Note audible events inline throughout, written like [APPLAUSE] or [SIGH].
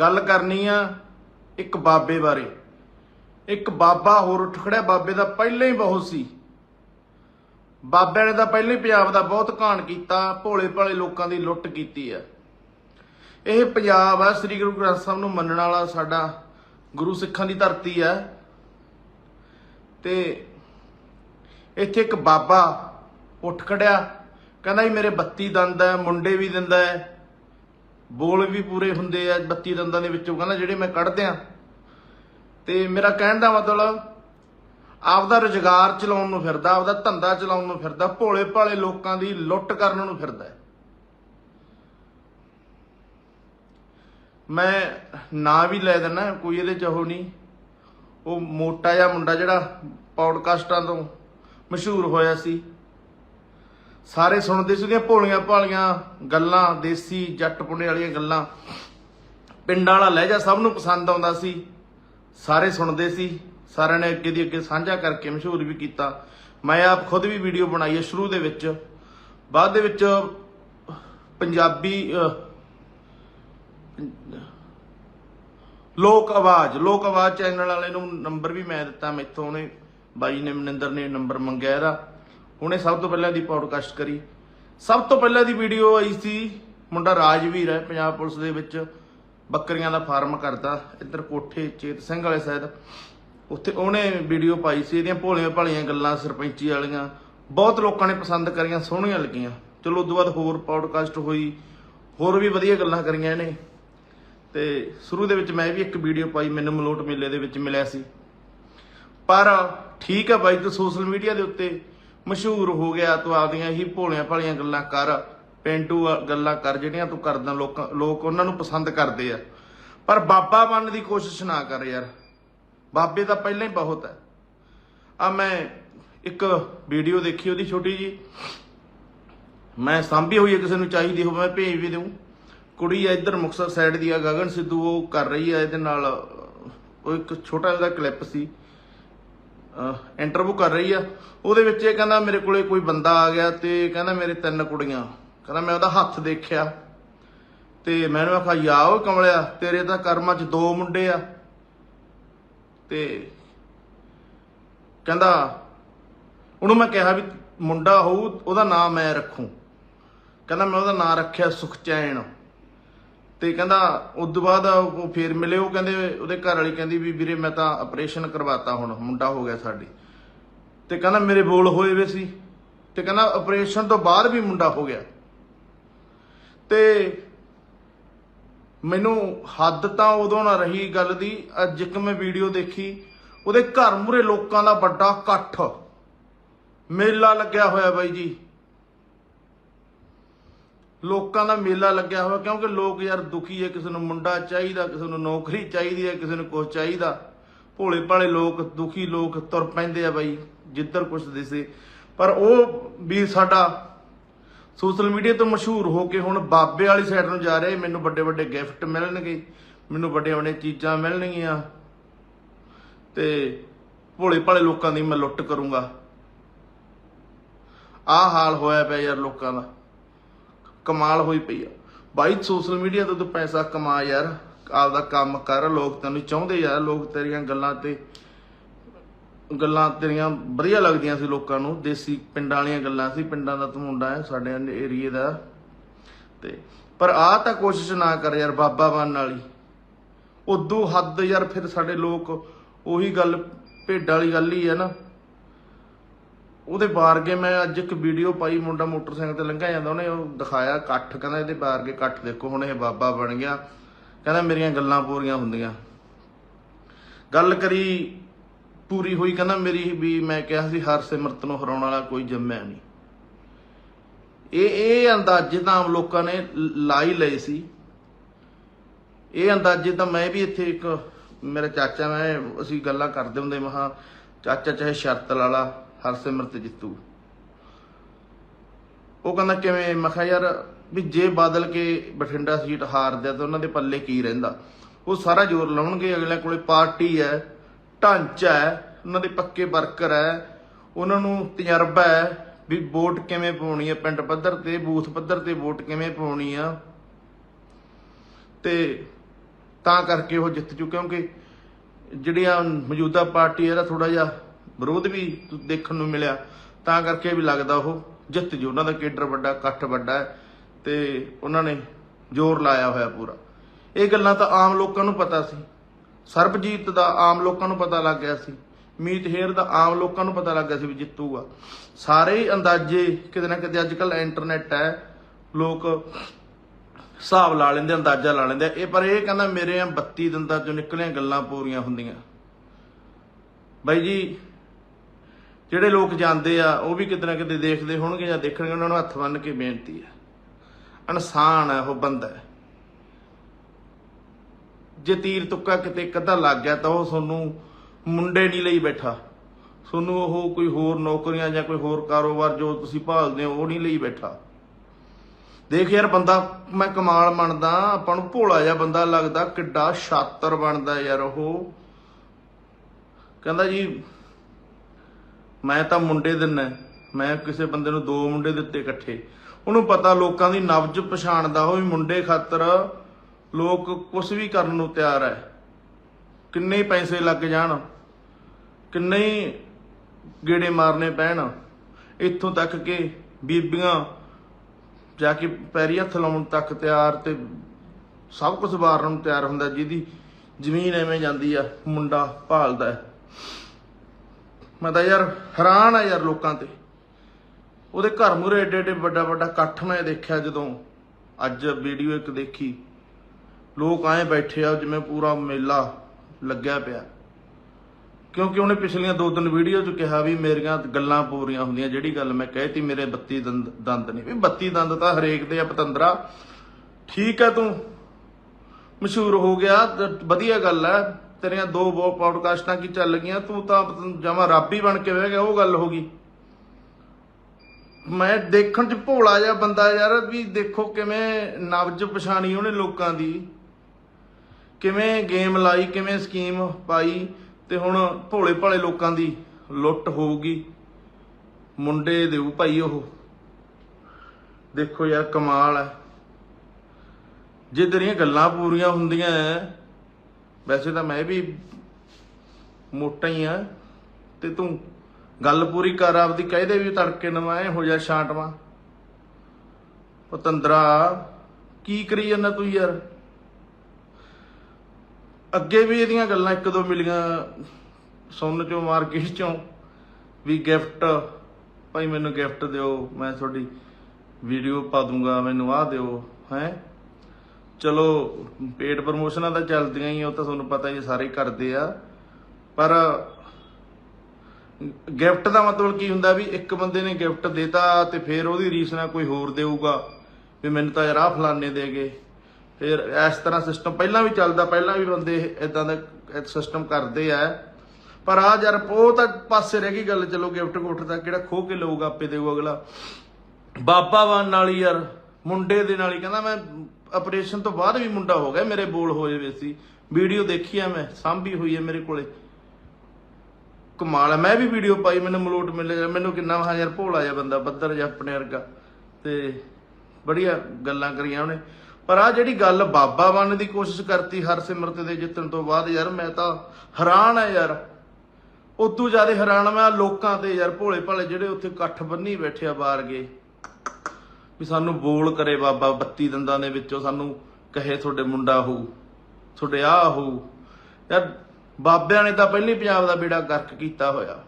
ਗੱਲ ਕਰਨੀ ਆ ਇੱਕ ਬਾਬੇ ਬਾਰੇ। ਇੱਕ ਬਾਬਾ ਹੋਰ ਉੱਠ ਖੜਿਆ, ਬਾਬੇ ਦਾ ਪਹਿਲਾਂ ਹੀ ਬਹੁਤ ਸੀ। ਬਾਬਿਆਂ ਨੇ ਤਾਂ ਪਹਿਲਾਂ ਹੀ ਪੰਜਾਬ ਦਾ ਬਹੁਤ ਘਾਣ ਕੀਤਾ, ਭੋਲੇ ਭਾਲੇ ਲੋਕਾਂ ਦੀ ਲੁੱਟ ਕੀਤੀ ਆ। ਇਹ ਪੰਜਾਬ ਆ, ਸ੍ਰੀ ਗੁਰੂ ਗ੍ਰੰਥ ਸਾਹਿਬ ਨੂੰ ਮੰਨਣ ਵਾਲਾ ਸਾਡਾ ਗੁਰੂ ਸਿੱਖਾਂ ਦੀ ਧਰਤੀ ਆ। ਤੇ ਇੱਥੇ ਇੱਕ ਬਾਬਾ ਉੱਠ ਖੜਿਆ, ਕਹਿੰਦਾ ਜੀ, ਮੇਰੇ 32 ਦੰਦ ਐ ਮੁੰਡੇ ਵੀ ਦਿੰਦਾ ਹੈ। ਬੋਲ ਵੀ ਪੂਰੇ ਹੁੰਦੇ ਆ 32 ਦੰਦਾਂ ਦੇ ਵਿੱਚੋਂ, ਕਹਿੰਦਾ ਜਿਹੜੇ ਮੈਂ ਕੱਢਦਿਆਂ। ਤੇ ਮੇਰਾ ਕਹਿਣ ਦਾ ਮਤਲਬ, ਆਪਦਾ ਰੁਜ਼ਗਾਰ ਚਲਾਉਣ ਨੂੰ ਫਿਰਦਾ, ਆਪਦਾ ਧੰਦਾ ਚਲਾਉਣ ਨੂੰ ਫਿਰਦਾ ਭੋਲੇ ਭਾਲੇ ਲੋਕਾਂ ਦੀ ਲੁੱਟ ਕਰਨ ਨੂੰ ਫਿਰਦਾ ਮੈਂ ਨਾਂ ਵੀ ਲੈ ਦਿੰਦਾ, ਕੋਈ ਇਹਦੇ ਚ ਉਹ ਨਹੀਂ। ਉਹ ਮੋਟਾ ਜਿਹਾ ਮੁੰਡਾ ਜਿਹੜਾ ਪੌਡਕਾਸਟਾਂ ਤੋਂ ਮਸ਼ਹੂਰ ਹੋਇਆ ਸੀ। ਸਾਰੇ ਸੁਣਦੇ ਸੀਗੇ ਭੋਲੀਆਂ ਭਾਲੀਆਂ ਗੱਲਾਂ, ਦੇਸੀ ਜੱਟ ਪੁੰਡੇ ਵਾਲੀਆਂ ਗੱਲਾਂ। ਪਿੰਡਾਂ ਵਾਲਾ ਲਹਿਜਾ ਸਭ ਨੂੰ ਪਸੰਦ ਆਉਂਦਾ ਸੀ। ਸਾਰੇ ਸੁਣਦੇ ਸੀ, ਸਾਰਿਆਂ ਨੇ ਅੱਗੇ ਦੀ ਅੱਗੇ ਸਾਂਝਾ ਕਰਕੇ ਮਸ਼ਹੂਰ ਵੀ ਕੀਤਾ। ਮੈਂ ਆਪ ਖੁਦ ਵੀ ਵੀਡੀਓ ਬਣਾਈ ਹੈ ਸ਼ੁਰੂ ਦੇ ਵਿੱਚ। ਬਾਅਦ ਦੇ ਵਿੱਚ ਪੰਜਾਬੀ ਲੋਕ ਆਵਾਜ਼ ਲੋਕ ਆਵਾਜ਼ ਚੈਨਲ ਵਾਲੇ ਨੂੰ ਨੰਬਰ ਵੀ ਮੈਂ ਦਿੱਤਾ। ਮੈਥੋਂ ਉਹਨੇ, ਬਾਈ ਨੇ, ਮਨਿੰਦਰ ਨੇ ਨੰਬਰ ਮੰਗਿਆ ਇਹਦਾ। ਉਹਨੇ ਸਭ ਤੋਂ ਪਹਿਲਾਂ ਦੀ ਪੌਡਕਾਸਟ ਕਰੀ। ਸਭ ਤੋਂ ਪਹਿਲਾਂ ਦੀ ਵੀਡੀਓ ਆਈ ਸੀ ਮੁੰਡਾ ਰਾਜਵੀਰ ਹੈ, ਪੰਜਾਬ ਪੁਲਿਸ ਦੇ ਵਿੱਚ ਬੱਕਰੀਆਂ ਦਾ ਫਾਰਮ ਕਰਦਾ, ਇੱਧਰ ਕੋਠੇ ਚੇਤ ਸਿੰਘ ਵਾਲੇ ਸਾਈਡ ਉੱਥੇ ਉਹਨੇ ਵੀਡੀਓ ਪਾਈ ਸੀ, ਇਹਦੀਆਂ ਭੋਲੀਆਂ ਭਾਲੀਆਂ ਗੱਲਾਂ, ਸਰਪੰਚੀ ਵਾਲੀਆਂ। ਬਹੁਤ ਲੋਕਾਂ ਨੇ ਪਸੰਦ ਕਰੀਆਂ, ਸੋਹਣੀਆਂ ਲੱਗੀਆਂ। ਚਲੋ ਉਦੋਂ ਬਾਅਦ ਹੋਰ ਪੌਡਕਾਸਟ ਹੋਈ, ਹੋਰ ਵੀ ਵਧੀਆ ਗੱਲਾਂ ਕਰੀਆਂ ਇਹਨੇ। ਤੇ ਸ਼ੁਰੂ ਦੇ ਵਿੱਚ ਮੈਂ ਵੀ ਇੱਕ ਵੀਡੀਓ ਪਾਈ, ਮੈਨੂੰ ਮਲੋਟ ਮੇਲੇ ਦੇ ਵਿੱਚ ਮਿਲਿਆ ਸੀ। ਪਰ ਠੀਕ ਹੈ ਬਾਈ, ਤੂੰ ਸੋਸ਼ਲ ਮੀਡੀਆ ਦੇ ਉੱਤੇ ਮਸ਼ਹੂਰ ਹੋ ਗਿਆ, ਤੂੰ ਆਪਦੀਆਂ ਹੀ ਭੋਲੀਆਂ ਭਾਲੀਆਂ ਗੱਲਾਂ ਕਰ, ਪਿੰਟੂ ਗੱਲਾਂ ਕਰ, ਜਿਹੜੀਆਂ ਤੂੰ ਕਰਦਾ ਲੋਕਾਂ, ਲੋਕ ਉਹਨਾਂ ਨੂੰ ਪਸੰਦ ਕਰਦੇ ਆ। ਪਰ ਬਾਬਾ ਬਣਨ ਦੀ ਕੋਸ਼ਿਸ਼ ਨਾ ਕਰ ਯਾਰ। ਬਾਬੇ ਤਾਂ ਪਹਿਲਾਂ ਹੀ ਬਹੁਤ ਹੈ ਆ ਮੈਂ ਇੱਕ ਵੀਡੀਓ ਦੇਖੀ ਉਹਦੀ ਛੋਟੀ ਜੀ ਮੈਂ ਸਾਂਭੀ ਹੋਈ ਹੈ ਕਿਸੇ ਨੂੰ ਚਾਹੀਦੀ ਹੋਵੇ, ਮੈਂ ਭੇਜ ਵੀ ਦਊਂ। ਕੁੜੀ ਆ ਇੱਧਰ ਮੁਕਤਸਰ ਸਾਈਡ ਦੀ ਆ, ਗਗਨ ਸਿੱਧੂ, ਉਹ ਕਰ ਰਹੀ ਆ, ਇਹਦੇ ਨਾਲ ਉਹ ਇੱਕ ਛੋਟਾ ਜਿਹਾ ਕਲਿੱਪ ਸੀ। ਇੰਟਰਵਿਊ ਕਰ ਰਹੀ ਆ। ਉਹਦੇ ਵਿੱਚ ਇਹ ਕਹਿੰਦਾ ਮੇਰੇ ਕੋਲੇ ਕੋਈ ਬੰਦਾ ਆ ਗਿਆ ਤੇ ਕਹਿੰਦਾ ਮੇਰੇ ਤਿੰਨ ਕੁੜੀਆਂ। ਕਹਿੰਦਾ ਮੈਂ ਉਹਦਾ ਹੱਥ ਦੇਖਿਆ ਤੇ ਮੈਨੂੰ ਆਖਿਆ, ਯਾ ਉਹ ਕਮਲਿਆ, ਤੇਰੇ ਤਾਂ ਕਰਮਾਂ 'ਚ ਦੋ ਮੁੰਡੇ ਆ। ਤੇ ਕਹਿੰਦਾ, ਉਹਨੂੰ ਮੈਂ ਕਿਹਾ ਵੀ ਮੁੰਡਾ ਹੋਊ, ਉਹਦਾ ਨਾਮ ਮੈਂ ਰੱਖੂ। ਕਹਿੰਦਾ ਮੈਂ ਉਹਦਾ ਨਾਮ ਰੱਖਿਆ ਸੁਖਚੈਨ। ਤੇ ਕਹਿੰਦਾ ਉਸ ਤੋਂ ਬਾਅਦ ਉਹ ਫੇਰ ਮਿਲੇ, ਉਹ ਕਹਿੰਦੇ ਉਹਦੇ ਘਰ ਵਾਲੀ ਕਹਿੰਦੀ ਵੀ ਵੀਰੇ ਮੈਂ ਤਾਂ ਆਪਰੇਸ਼ਨ ਕਰਵਾਤਾ ਹੁਣ, ਮੁੰਡਾ ਹੋ ਗਿਆ ਸਾਡੀ। ਤੇ ਕਹਿੰਦਾ ਮੇਰੇ ਬੋਲ ਹੋਏ ਵੇ ਸੀ। ਤੇ ਕਹਿੰਦਾ ਆਪਰੇਸ਼ਨ ਤੋਂ ਬਾਅਦ ਵੀ ਮੁੰਡਾ ਹੋ ਗਿਆ। ਤੇ ਮੈਨੂੰ ਹੱਦ ਤਾਂ ਉਦੋਂ ਨਾ ਰਹੀ ਗੱਲ ਦੀ, ਅੱਜ ਇੱਕ ਮੈਂ ਵੀਡੀਓ ਦੇਖੀ, ਉਹਦੇ ਘਰ ਮੂਰੇ ਲੋਕਾਂ ਦਾ ਵੱਡਾ ਇਕੱਠ। ਮੇਲਾ ਲੱਗਿਆ ਹੋਇਆ ਬਾਈ ਜੀ। ਲੋਕਾਂ ਦਾ ਮੇਲਾ ਲੱਗਿਆ ਹੋਇਆ, ਕਿਉਂਕਿ ਲੋਕ ਯਾਰ ਦੁਖੀ ਹੈ, ਕਿਸੇ ਨੂੰ ਮੁੰਡਾ ਚਾਹੀਦਾ, ਕਿਸੇ ਨੂੰ ਨੌਕਰੀ ਚਾਹੀਦੀ ਹੈ, ਕਿਸੇ ਨੂੰ ਕੁਝ ਚਾਹੀਦਾ। ਭੋਲੇ ਭਾਲੇ ਲੋਕ, ਦੁਖੀ ਲੋਕ ਤੁਰ ਪੈਂਦੇ ਆ ਬਾਈ, ਜਿੱਧਰ ਕੁਛ ਦਿਸੇ। ਪਰ ਉਹ ਵੀ ਸਾਡਾ ਸੋਸ਼ਲ ਮੀਡੀਆ ਤੋਂ ਮਸ਼ਹੂਰ ਹੋ ਕੇ ਹੁਣ ਬਾਬੇ ਵਾਲੀ ਸਾਈਡ ਨੂੰ ਜਾ ਰਿਹਾ, ਮੈਨੂੰ ਵੱਡੇ ਵੱਡੇ ਗਿਫਟ ਮਿਲਣਗੇ, ਮੈਨੂੰ ਵੱਡੀਆਂ ਵੱਡੀਆਂ ਚੀਜ਼ਾਂ ਮਿਲਣਗੀਆਂ। ਤੇ ਭੋਲੇ ਭਾਲੇ ਲੋਕਾਂ ਦੀ ਮੈਂ ਲੁੱਟ ਕਰੂੰਗਾ। ਆਹ ਹਾਲ ਹੋਇਆ ਪਿਆ ਯਾਰ ਲੋਕਾਂ ਦਾ। ਕਮਾਲ ਹੋਈ ਪਈ ਆ। ਬਾਈ ਸੋਸ਼ਲ ਮੀਡੀਆ ਤੋਂ ਤੂੰ ਪੈਸਾ ਕਮਾ ਯਾਰ। ਆਪਦਾ ਕੰਮ ਕਰ, ਲੋਕ ਤੈਨੂੰ ਚਾਹੁੰਦੇ ਯਾਰ। ਲੋਕ ਤੇਰੀਆਂ ਗੱਲਾਂ ਤੇ, ਗੱਲਾਂ ਤੇਰੀਆਂ ਵਧੀਆ ਲੱਗਦੀਆਂ ਸੀ ਲੋਕਾਂ ਨੂੰ। ਦੇਸੀ ਪਿੰਡਾਂ ਵਾਲੀਆਂ ਗੱਲਾਂ ਸੀ। ਪਿੰਡਾਂ ਦਾ ਤੂੰ ਮੁੰਡਾ ਹੈ, ਸਾਡੇ ਏਰੀਏ ਦਾ। ਤੇ, ਪਰ ਆਹ ਤਾਂ ਕੋਸ਼ਿਸ਼ ਨਾ ਕਰ ਯਾਰ ਬਾਬਾ ਬਣਨ ਵਾਲੀ। ਉਦੋਂ ਹੱਦ ਯਾਰ, ਫਿਰ ਸਾਡੇ ਲੋਕ ਉਹੀ ਗੱਲ, ਭੇਡ ਵਾਲੀ ਗੱਲ ਹੀ ਹੈ ਨਾ। ਉਹਦੇ ਬਾਰਗੇ ਮੈਂ ਅੱਜ ਇੱਕ ਵੀਡੀਓ ਪਾਈ, ਮੁੰਡਾ ਮੋਟਰਸਾਈਕਲ ਤੇ ਲੰਘਿਆ ਜਾਂਦਾ, ਉਹਨੇ ਉਹ ਦਿਖਾਇਆ ਇਕੱਠ, ਕਹਿੰਦਾ ਇਹਦੇ ਬਾਰਗੇ ਇਕੱਠ ਦੇਖੋ, ਹੁਣ ਇਹ ਬਾਬਾ ਬਣ ਗਿਆ। ਕਹਿੰਦਾ ਮੇਰੀਆਂ ਗੱਲਾਂ ਪੂਰੀਆਂ ਹੁੰਦੀਆਂ। ਗੱਲ ਕਰੀ ਪੂਰੀ ਹੋਈ, ਕਹਿੰਦਾ ਮੇਰੀ ਵੀ ਮੈਂ ਕਿਹਾ ਸੀ ਹਰ ਸਿਮਰਤ ਨੂੰ ਹਰਾਉਣ ਵਾਲਾ ਕੋਈ ਜੰਮਿਆ ਨਹੀਂ। ਇਹ ਇਹ ਅੰਦਾਜ਼ੇ ਤਾਂ ਆਮ ਲੋਕਾਂ ਨੇ ਲ- ਲਾ ਹੀ ਲਏ ਸੀ। ਇਹ ਅੰਦਾਜ਼ੇ ਤਾਂ ਮੈਂ ਵੀ ਇੱਥੇ ਇੱਕ, ਮੇਰਾ ਚਾਚਾ, ਮੈਂ, ਅਸੀਂ ਗੱਲਾਂ ਕਰਦੇ ਹੁੰਦੇ ਮਹਾ ਚਾਚਾ ਚਾਹੇ ਸ਼ਰਤ ਲਾਲਾ ਹਰਸਿਮਰਤ ਜਿੱਤੂ। ਉਹ ਕਹਿੰਦਾ ਕਿਵੇਂ? ਮੈਂ ਕਿਹਾ ਯਾਰ ਵੀ ਜੇ ਬਦਲ ਕੇ ਬਠਿੰਡਾ ਸੀਟ ਹਾਰਦੇ ਤਾਂ ਉਹਨਾਂ ਦੇ ਪੱਲੇ ਕੀ ਰਹਿੰਦਾ? ਉਹ ਸਾਰਾ ਜ਼ੋਰ ਲਾਉਣਗੇ ਅਗਲੇ ਕੋਲੇ ਪਾਰਟੀ ਹੈ, ਢਾਂਚਾ ਹੈ, ਉਹਨਾਂ ਦੇ ਪੱਕੇ ਵਰਕਰ ਹੈ, ਉਹਨਾਂ ਨੂੰ ਤਜਰਬਾ ਹੈ ਵੀ ਵੋਟ ਕਿਵੇਂ ਪਾਉਣੀ ਹੈ, ਪਿੰਡ ਪੱਧਰ ਤੇ, ਬੂਥ ਪੱਧਰ ਤੇ ਵੋਟ ਕਿਵੇਂ ਪਾਉਣੀ ਆ। ਤੇ ਤਾਂ ਕਰਕੇ ਉਹ ਜਿੱਤ ਚੁੱਕੇ, ਕਿਉਂਕਿ ਜਿਹੜੀਆਂ ਮੌਜੂਦਾ ਪਾਰਟੀ ਇਹਦਾ ਥੋੜਾ ਜਿਹਾ ਵਿਰੋਧ ਵੀ ਦੇਖਣ ਨੂੰ ਮਿਲਿਆ। ਤਾਂ ਕਰਕੇ ਵੀ ਲੱਗਦਾ ਉਹ ਜਿੱਤ ਜੂ। ਉਹਨਾਂ ਦਾ ਕੇਡਰ ਵੱਡਾ, ਇਕੱਠ ਵੱਡਾ ਹੈ ਤੇ ਉਹਨਾਂ ਨੇ ਜ਼ੋਰ ਲਾਇਆ ਹੋਇਆ ਪੂਰਾ। ਇਹ ਗੱਲਾਂ ਤਾਂ ਆਮ ਲੋਕਾਂ ਨੂੰ ਪਤਾ ਸੀ। ਸਰਬਜੀਤ ਦਾ ਆਮ ਲੋਕਾਂ ਨੂੰ ਪਤਾ ਲੱਗ ਗਿਆ ਸੀ। ਮੀਤ ਹੇਰ ਦਾ ਆਮ ਲੋਕਾਂ ਨੂੰ ਪਤਾ ਲੱਗ ਗਿਆ ਸੀ ਵੀ ਜਿੱਤੂਗਾ। ਸਾਰੇ ਅੰਦਾਜ਼ੇ ਕਿਤੇ ਨਾ ਕਿਤੇ ਅੱਜ ਕੱਲ ਇੰਟਰਨੈਟ ਹੈ। ਲੋਕ ਹਿਸਾਬ ਲਾ ਲੈਂਦੇ, ਅੰਦਾਜ਼ਾ ਲਾ ਲੈਂਦੇ ਇਹ ਪਰ ਇਹ ਕਹਿੰਦਾ, ਮੇਰੇ ਆ 32 ਦੰਦਾਂ ਚੋਂ ਨਿਕਲੀਆਂ ਗੱਲਾਂ ਪੂਰੀਆਂ ਹੁੰਦੀਆਂ। ਬਾਈ ਜੀ ਜਿਹੜੇ ਲੋਕ ਜਾਂਦੇ ਆ, ਉਹ ਵੀ ਕਿਤੇ ਨਾ ਕਿਤੇ ਦੇਖਦੇ ਹੋਣਗੇ ਜਾਂ ਦੇਖਣਗੇ, ਉਹਨਾਂ ਨੂੰ ਹੱਥ ਬੰਨ ਕੇ ਬੇਨਤੀ ਹੈ। ਇਨਸਾਨ ਹੈ, ਉਹ ਬੰਦਾ ਹੈ। ਜੇ ਤੀਰ ਤੁੱਕਾ ਕਿਤੇ ਇੱਕ ਲੱਗ ਗਿਆ ਤਾਂ ਉਹ ਤੁਹਾਨੂੰ ਮੁੰਡੇ ਨਹੀਂ ਲਈ ਬੈਠਾ। ਤੁਹਾਨੂੰ ਉਹ ਕੋਈ ਹੋਰ ਨੌਕਰੀਆਂ ਜਾਂ ਕੋਈ ਹੋਰ ਕਾਰੋਬਾਰ ਜੋ ਤੁਸੀਂ ਭਾਲਦੇ ਹੋ, ਉਹ ਨਹੀਂ ਲਈ ਬੈਠਾ। ਦੇਖ ਯਾਰ, ਬੰਦਾ ਮੈਂ ਕਮਾਲ ਮੰਨਦਾ, ਆਪਾਂ ਨੂੰ ਭੋਲਾ ਜਿਹਾ ਬੰਦਾ ਲੱਗਦਾ, ਕਿੱਡਾ ਸ਼ਾਤਰ ਬਣਦਾ ਯਾਰ ਉਹ। ਕਹਿੰਦਾ ਜੀ ਮੈਂ ਤਾਂ ਮੁੰਡੇ ਦਿੰਨਾ ਮੈਂ ਕਿਸੇ ਬੰਦੇ ਨੂੰ ਦੋ ਮੁੰਡੇ ਦਿੱਤੇ ਇਕੱਠੇ। ਉਹਨੂੰ ਪਤਾ ਲੋਕਾਂ ਦੀ ਨਬਜ ਪਛਾਣਦਾ ਉਹ ਵੀ ਮੁੰਡੇ ਖਾਤਰ ਲੋਕ ਕੁਝ ਵੀ ਕਰਨ ਨੂੰ ਤਿਆਰ ਹੈ। ਕਿੰਨੇ ਹੀ ਪੈਸੇ ਲੱਗ ਜਾਣ, ਕਿੰਨੇ ਹੀ ਗੇੜੇ ਮਾਰਨੇ ਪੈਣ। ਇੱਥੋਂ ਤੱਕ ਕਿ ਬੀਬੀਆਂ ਜਾ ਕੇ ਪੈਰੀ ਹੱਥ ਲਾਉਣ ਤੱਕ ਤਿਆਰ ਤੇ ਸਭ ਕੁਝ ਵਾਰਨ ਨੂੰ ਤਿਆਰ ਹੁੰਦਾ, ਜਿਹਦੀ ਜ਼ਮੀਨ ਐਵੇਂ ਜਾਂਦੀ ਆ, ਮੁੰਡਾ ਭਾਲਦਾ ਹੈ। ਮੈਂ ਤਾਂ ਯਾਰ ਹੈਰਾਨ ਆ ਯਾਰ ਲੋਕਾਂ ਤੇ। ਉਹਦੇ ਘਰ ਮੂਰੇ ਏਡੇ ਏਡੇ ਵੱਡਾ ਵੱਡਾ ਇਕੱਠ ਮੈਂ ਦੇਖਿਆ ਜਦੋਂ। ਅੱਜ ਵੀਡੀਓ ਇੱਕ ਦੇਖੀ। ਲੋਕ ਆਏ ਬੈਠੇ ਆ, ਜਿਵੇਂ ਪੂਰਾ ਮੇਲਾ ਲੱਗਿਆ ਪਿਆ। ਕਿਉਂਕਿ ਉਹਨੇ ਪਿਛਲੀਆਂ ਦੋ ਤਿੰਨ ਵੀਡੀਓ 'ਚ ਕਿਹਾ ਵੀ ਮੇਰੀਆਂ ਗੱਲਾਂ ਪੂਰੀਆਂ ਹੁੰਦੀਆਂ। ਜਿਹੜੀ ਗੱਲ ਮੈਂ ਕਹਿਤੀ, ਮੇਰੇ 32 ਦੰਦ ਦੰਦ ਨੇ ਵੀ 32 ਦੰਦ ਤਾਂ ਹਰੇਕ ਦੇ ਆ ਪਤੰਦਰਾ। ਠੀਕ ਹੈ ਤੂੰ? ਮਸ਼ਹੂਰ ਹੋ ਗਿਆ ਵਧੀਆ ਗੱਲ ਹੈ ਤੇਰੀਆਂ ਦੋ ਬੋ ਪੌਡਕਾਸਟਾਂ ਕੀ ਚੱਲ ਗਈਆਂ, ਤੂੰ ਤਾਂ ਜਮਾ ਰੱਬ ਬਣ ਕੇ ਬਹਿ ਗਿਆ, ਉਹ ਗੱਲ ਹੋ ਗਈ। ਮੈਂ ਦੇਖਣ ਚ ਭੋਲਾ ਜਿਹਾ ਬੰਦਾ ਯਾਰ, ਵੀ ਦੇਖੋ ਕਿਵੇਂ ਨਬਜ ਪਛਾਣੀ ਉਹਨੇ ਲੋਕਾਂ ਦੀ। ਕਿਵੇਂ ਗੇਮ ਲਾਈ, ਕਿਵੇਂ ਸਕੀਮ ਪਾਈ, ਤੇ ਹੁਣ ਭੋਲੇ ਭਾਲੇ ਲੋਕਾਂ ਦੀ ਲੁੱਟ ਹੋਊਗੀ। ਮੁੰਡੇ ਦੇਊ ਭਾਈ ਉਹ। ਦੇਖੋ ਯਾਰ ਕਮਾਲ ਹੈ। ਜੇ ਤੇਰੀਆਂ ਗੱਲਾਂ ਪੂਰੀਆਂ ਹੁੰਦੀਆਂ ਵੈਸੇ ਤਾਂ ਮੈਂ ਵੀ ਮੋਟਾ ਹੀ ਆ, ਤੇ ਤੂੰ ਗੱਲ ਪੂਰੀ ਕਰ, ਆਪਦੀ ਕਹਦੇ ਵੀ ਤੜਕੇ ਨਵਾਏ ਹੋ ਜਾ ਛਾਂਟਵਾ ਪਤੰਦਰਾ, ਕੀ ਕਰੀ ਜਾਂਦਾ ਤੂੰ ਯਾਰ? ਅੱਗੇ ਵੀ ਇਹਦੀਆਂ ਗੱਲਾਂ ਇੱਕ ਦੋ ਮਿਲੀਆਂ ਸੁਣਨ ਚੋਂ ਮਾਰਕੀਟ ਚੋਂ, ਵੀ ਗਿਫਟ, ਭਾਈ ਮੈਨੂੰ ਗਿਫਟ ਦਿਓ, ਮੈਂ ਤੁਹਾਡੀ ਵੀਡੀਓ ਪਾ ਦੂੰਗਾ, ਮੈਨੂੰ ਆਹ ਦਿਓ, ਹੈ? ਚਲੋ, ਪੇਟ ਪ੍ਰਮੋਸ਼ਨਾਂ ਤਾਂ ਚੱਲਦੀਆਂ ਹੀ ਉਹ ਤਾਂ ਤੁਹਾਨੂੰ ਪਤਾ ਹੀ ਸਾਰੇ ਕਰਦੇ ਆ। ਪਰ ਗਿਫਟ ਦਾ ਮਤਲਬ ਕੀ ਹੁੰਦਾ ਵੀ ਇੱਕ ਬੰਦੇ ਨੇ ਗਿਫਟ ਦੇਤਾ ਤੇ ਫਿਰ ਉਹਦੀ ਰੀਸ ਨਾਲ ਕੋਈ ਹੋਰ ਦੇਊਗਾ, ਵੀ ਮੈਨੂੰ ਤਾਂ ਯਾਰ ਆਹ ਫਲਾਣੇ ਦੇ ਗਏ। ਫਿਰ ਇਸ ਤਰ੍ਹਾਂ ਸਿਸਟਮ ਪਹਿਲਾਂ ਵੀ ਚੱਲਦਾ, ਪਹਿਲਾਂ ਵੀ ਬੰਦੇ ਇਦਾਂ ਦਾ ਸਿਸਟਮ ਕਰਦੇ ਆ। ਪਰ ਆ ਯਾਰ, ਉਹ ਤਾਂ ਪਾਸੇ ਰਹਿ ਗਈ ਗੱਲ, ਚਲੋ ਗਿਫਟ ਗੁਫਟ ਦਾ ਕਿਹੜਾ ਖੋ ਕੇ ਲਊਗਾ, ਆਪੇ ਦੇਊ ਅਗਲਾ। ਬਾਬਾ ਬਣ ਨਾਲ ਹੀ ਯਾਰ, ਮੁੰਡੇ ਦੇ ਨਾਲ ਹੀ, ਕਹਿੰਦਾ ਮੈਂ ਆਪਰੇਸ਼ਨ ਤੋਂ ਬਾਅਦ ਵੀ ਮੁੰਡਾ ਹੋ ਗਿਆ, ਮੇਰੇ ਬੋਲ ਹੋ ਜਾਵੇ ਸੀ। ਵੀਡੀਓ ਦੇਖੀ ਆ ਮੈਂ, ਸਾਂਭੀ ਹੋਈ ਹੈ ਮੇਰੇ ਕੋਲੇ। ਕਮਾਲ ਹੈ ਮੈਂ ਵੀ ਵੀਡੀਓ ਪਾਈ, ਮੈਨੂੰ ਮਲੋਟ ਮਿਲਿਆ ਮੈਨੂੰ ਕਿੰਨਾ ਮਹਾ ਯਾਰ ਭੋਲਾ ਜਿਹਾ ਬੰਦਾ, ਬੱਦਰ ਜਿਹਾ ਆਪਣੇ ਵਰਗਾ। ਤੇ ਬੜੀਆਂ ਗੱਲਾਂ ਕਰੀਆਂ ਉਹਨੇ। ਪਰ ਆ ਜਿਹੜੀ ਗੱਲ ਬਾਬਾ ਬਣਨ ਦੀ ਕੋਸ਼ਿਸ਼ ਕਰਤੀ ਹਰਸਿਮਰਤ ਦੇ ਜਿੱਤਣ ਤੋਂ ਬਾਅਦ ਯਾਰ, ਮੈਂ ਤਾਂ ਹੈਰਾਨ ਆ ਯਾਰ। ਉਦੋਂ ਜ਼ਿਆਦਾ ਹੈਰਾਨ ਮੈਂ ਆਹ ਲੋਕਾਂ ਤੇ ਯਾਰ ਭੋਲੇ ਭਾਲੇ ਜਿਹੜੇ ਉੱਥੇ ਇਕੱਠ ਬੰਨੀ ਬੈਠੇ ਆ ਬਾਹਰ ਗਏ। ਵੀ ਸਾਨੂੰ ਬੋਲ ਕਰੇ ਬਾਬਾ 32 ਦੰਦਾਂ ਦੇ ਵਿੱਚੋਂ ਸਾਨੂੰ ਕਹੇ ਤੁਹਾਡੇ ਮੁੰਡਾ ਹੋਊ, ਤੁਹਾਡੇ ਆ ਹੋਊ। ਯਾਰ, ਬਾਬਿਆਂ ਨੇ ਤਾਂ ਪਹਿਲੀ ਪੰਜਾਬ ਦਾ ਬੇੜਾ ਗਰਕ ਕੀਤਾ ਹੋਇਆ।